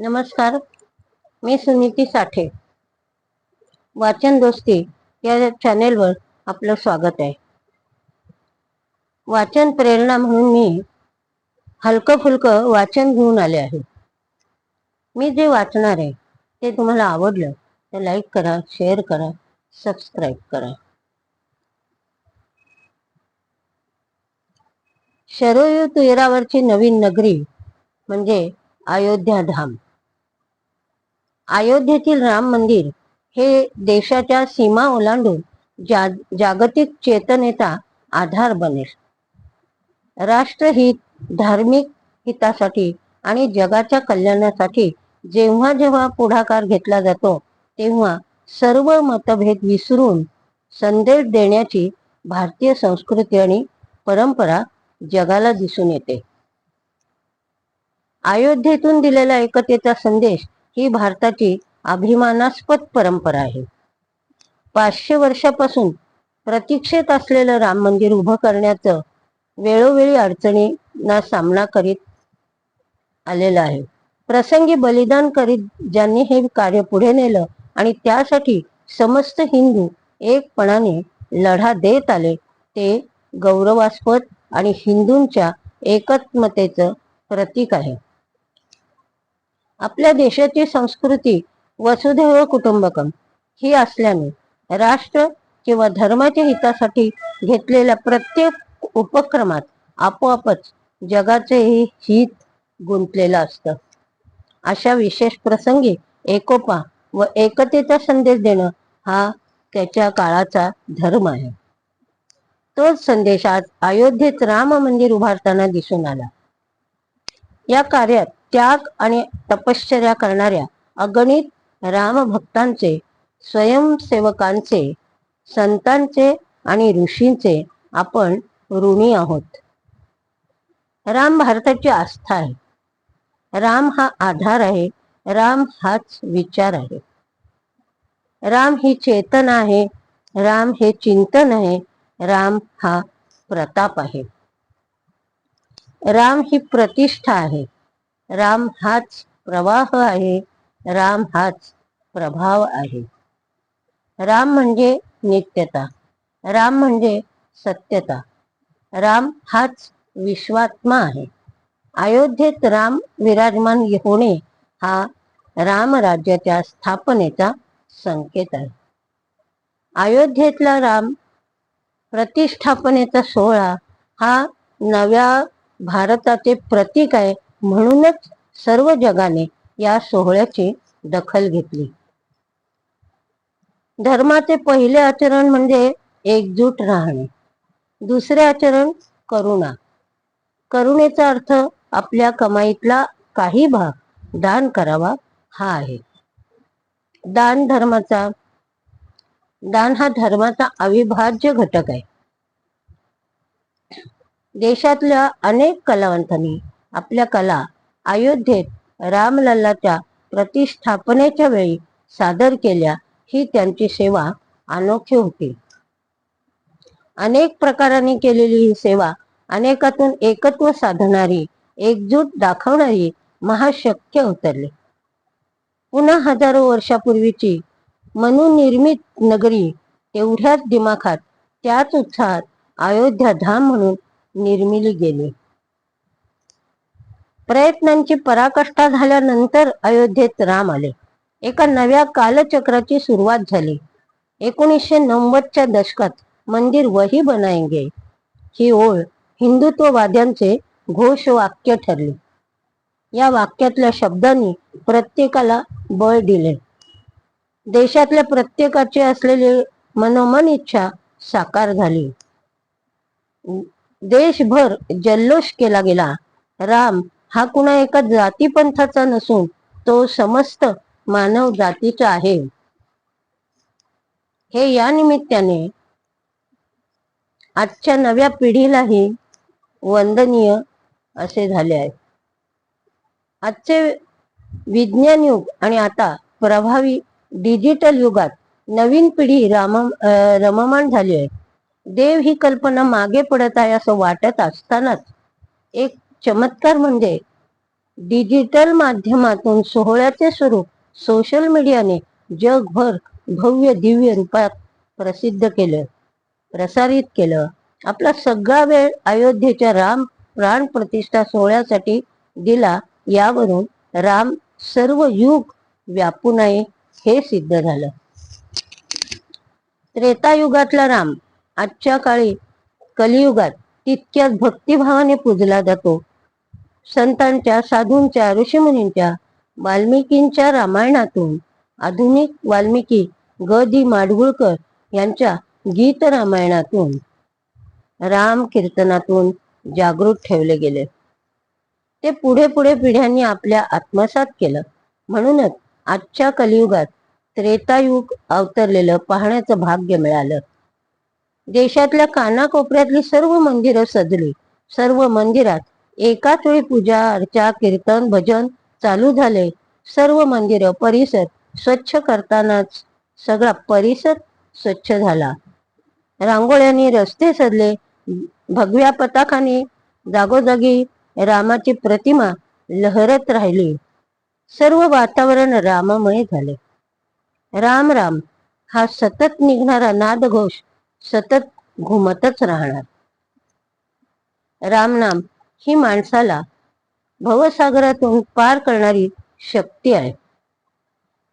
नमस्कार मी सुनीती साठे. वाचन दोस्ती या चॅनेलवर आपलं स्वागत आहे. वाचन प्रेरणा म्हणून मी हलकं फुलकं वाचन घेऊन आले आहे. मी जे वाचणार आहे ते तुम्हाला आवडलं तर लाईक करा शेअर करा सबस्क्राईब करा. शरयू तुयरावरची नवीन नगरी म्हणजे अयोध्या धाम. अयोध्येतील राम मंदिर हे देशाच्या सीमा ओलांडून जा जागतिक चेतनेचा आधार बनेल. राष्ट्रहित धार्मिक हितासाठी आणि जगाच्या कल्याणासाठी जेव्हा जेव्हा पुढाकार घेतला जातो तेव्हा सर्व मतभेद विसरून संदेश देण्याची भारतीय संस्कृती आणि परंपरा जगाला दिसून येते. अयोध्येतून दिलेला एकतेचा संदेश ही भारताची अभिमानास्पद परंपरा आहे. पाचशे वर्षापासून प्रतीक्षेत असलेलं राम मंदिर उभं करण्याचं वेळोवेळी अडचणींना सामना करीत आलेला आहे. प्रसंगी बलिदान करीत ज्यांनी हे कार्य पुढे नेलं आणि त्यासाठी समस्त हिंदू एकपणाने लढा देत आले ते गौरवास्पद आणि हिंदूंच्या एकत्मतेचं प्रतीक आहे. आपल्या देशाची संस्कृती वसुधैव कुटुंबकम ही असल्याने राष्ट्र किंवा धर्माच्या हितासाठी घेतलेल्या प्रत्येक उपक्रमात आपोआपच जगाचेही हित गुंतलेलं असतं. अशा विशेष प्रसंगी एकोपा व एकतेचा संदेश देणं हा त्याच्या काळाचा धर्म आहे. तोच संदेश आज अयोध्येत राम मंदिर उभारताना दिसून आला. या कार्यात त्याग आणि तपश्चर्या करणाऱ्या अगणित रामभक्तांचे स्वयंसेवकांचे संतांचे आणि ऋषींचे आपण ऋणी आहोत. राम भारताची आस्था आहे. राम हा आधार आहे. राम हाच विचार आहे. राम ही चेतना आहे. राम हे चिंतन आहे. राम हा प्रताप आहे. राम ही प्रतिष्ठा आहे. राम हाच प्रवाह आहे राम हाच प्रभाव आहे. राम म्हणजे नित्यता राम म्हणजे सत्यता राम हाच विश्वात्मा आहे. अयोध्येत राम विराजमान होणे हा रामराज्याच्या स्थापनेचा संकेत आहे. अयोध्येतला राम प्रतिष्ठापनेचा सोहळा हा नव्या भारताचे प्रतीक आहे म्हणूनच सर्व जगाने या सोहळ्याची दखल घेतली. धर्माचे पहिले आचरण म्हणजे एकजूट राहणे. दुसरे आचरण करुणा. करुणेचा अर्थ आपल्या कमाईतला काही भाग दान करावा हा आहे. दान धर्माचा दान हा धर्माचा अविभाज्य घटक आहे. देशातल्या अनेक कलावंतांनी आपल्या कला अयोध्येत रामलल्लाच्या प्रतिष्ठापनेच्या वेळी सादर केल्या ही त्यांची सेवा अनोखी होती. अनेक प्रकारांनी केलेली ही सेवा अनेकातून एकत्व साधणारी एकजूट दाखवणारी महाशक्य उतरली. पुन्हा हजारो वर्षापूर्वीची मनुनिर्मित नगरी तेवढ्याच दिमाखात त्याच उत्साहात अयोध्या धाम म्हणून निर्मिली गेली. प्रयत्नांची पराकाष्ठा झाल्यानंतर अयोध्येत राम आले. एका नव्या कालचक्राची सुरुवात झाली. एकोणीसशे नव्वदच्या दशकात मंदिर वही बनाएंगे ही ओळ हिंदुत्ववाद्यांचे घोषवाक्य ठरली. या वाक्यातल्या शब्दांनी प्रत्येकाला बळ दिले. देशातल्या प्रत्येकाची असलेली मनोमन इच्छा साकार झाली. देशभर जल्लोष केला गेला. राम हा कुणा एका जातीपंथाचा नसून तो समस्त मानव जातीचा आहे. हे या निमित्ताने आजच्या नव्या पिढीलाही वंदनीय असे झाले आहे. आजचे विज्ञान युग आणि आता प्रभावी डिजिटल युगात नवीन पिढी राम रममाण झाली आहे. देव ही कल्पना मागे पडत आहे असं वाटत असतानाच एक चमत्कार म्हणजे डिजिटल माध्यमातून सोहळ्याचे स्वरूप सोशल मीडियाने जगभर भव्य दिव्य रूपात प्रसिद्ध केलं प्रसारित केलं. आपला सगळा वेळ अयोध्येच्या राम प्राण प्रतिष्ठा सोहळ्यासाठी दिला. यावरून राम सर्व युग व्यापू नये हे सिद्ध झालं. त्रेतायुगातला राम आजच्या काळी कलियुगात तितक्याच भक्तिभावाने पूजला जातो. संतांच्या साधूंच्या ऋषीमुनींच्या वाल्मिकींच्या रामायणातून. आधुनिक वाल्मिकी ग. दि. माडगुळकर यांच्या गीत रामायणातून. राम कीर्तनातून जागृत ठेवले गेले. ते पुढे पुढे पिढ्यांनी आपल्या आत्मसात केलं. म्हणूनच आजच्या कलियुगात त्रेतायुग अवतरलेलं पाहण्याचं भाग्य मिळालं. देशातल्या कानाकोपऱ्यातली सर्व मंदिरं सजली. सर्व मंदिरात एकाच वेळी पूजा अर्चा कीर्तन भजन चालू झाले. सर्व मंदिर परिसर स्वच्छ करतानाच सगळा परिसर स्वच्छ झाला. रांगोळ्यांनी रस्ते सजले. भगव्या पताकाने जागोजागी रामाची प्रतिमा लहरत राहिली. सर्व वातावरण राममय झाले. राम राम. हा सतत निघणारा नादघोष सतत घुमतच राहणार. रामनाम ही माणसाला भवसागरातून पार करणारी शक्ती आहे.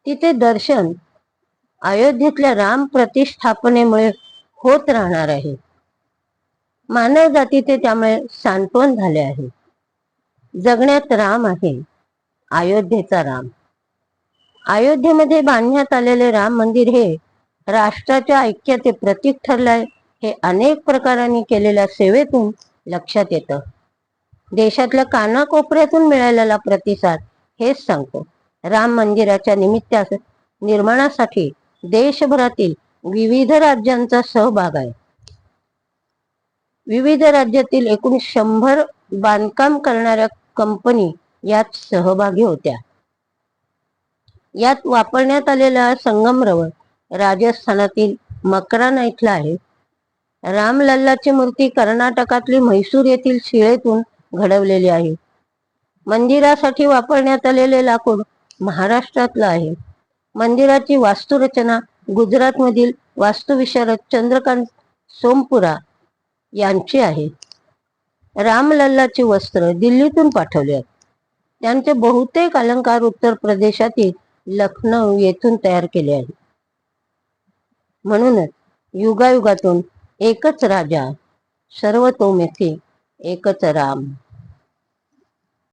तिथे दर्शन अयोध्येतल्या राम प्रतिष्ठापनेमुळे होत राहणार आहे. मानव जातीचे त्यामुळे सांत्वन झाले आहे. जगण्यात राम आहे अयोध्येचा राम. अयोध्येमध्ये बांधण्यात आलेले राम मंदिर हे राष्ट्राच्या ऐक्याचे प्रतीक ठरलंय हे अनेक प्रकारांनी केलेल्या सेवेतून लक्षात येतं. देशातल्या कानाकोपऱ्यातून मिळालेला प्रतिसाद हेच सांगतो. राम मंदिराच्या निमित्तास निर्माणासाठी देशभरातील विविध राज्यांचा सहभाग आहे. विविध राज्यातील एकूण शंभर बांधकाम करणाऱ्या कंपनी यात सहभागी होत्या. यात वापरण्यात आलेला संगमरवर राजस्थानातील मकराना इथला आहे. रामलल्लाची मूर्ती कर्नाटकातली म्हैसूर येथील शिळेतून घडवलेली आहे. मंदिरासाठी वापरण्यात आलेले लाकूड महाराष्ट्रातलं आहे. मंदिराची वास्तुरचना गुजरातमधील वास्तुविशारद चंद्रकांत सोमपुरा यांची आहे. रामलल्लाची वस्त्र दिल्लीतून पाठवले आहेत. त्यांचे बहुतेक अलंकार उत्तर प्रदेशातील लखनौ येथून तयार केले आहे म्हणूनच युगायुगातून एकच राजा सर्वतोमुखी एकच राम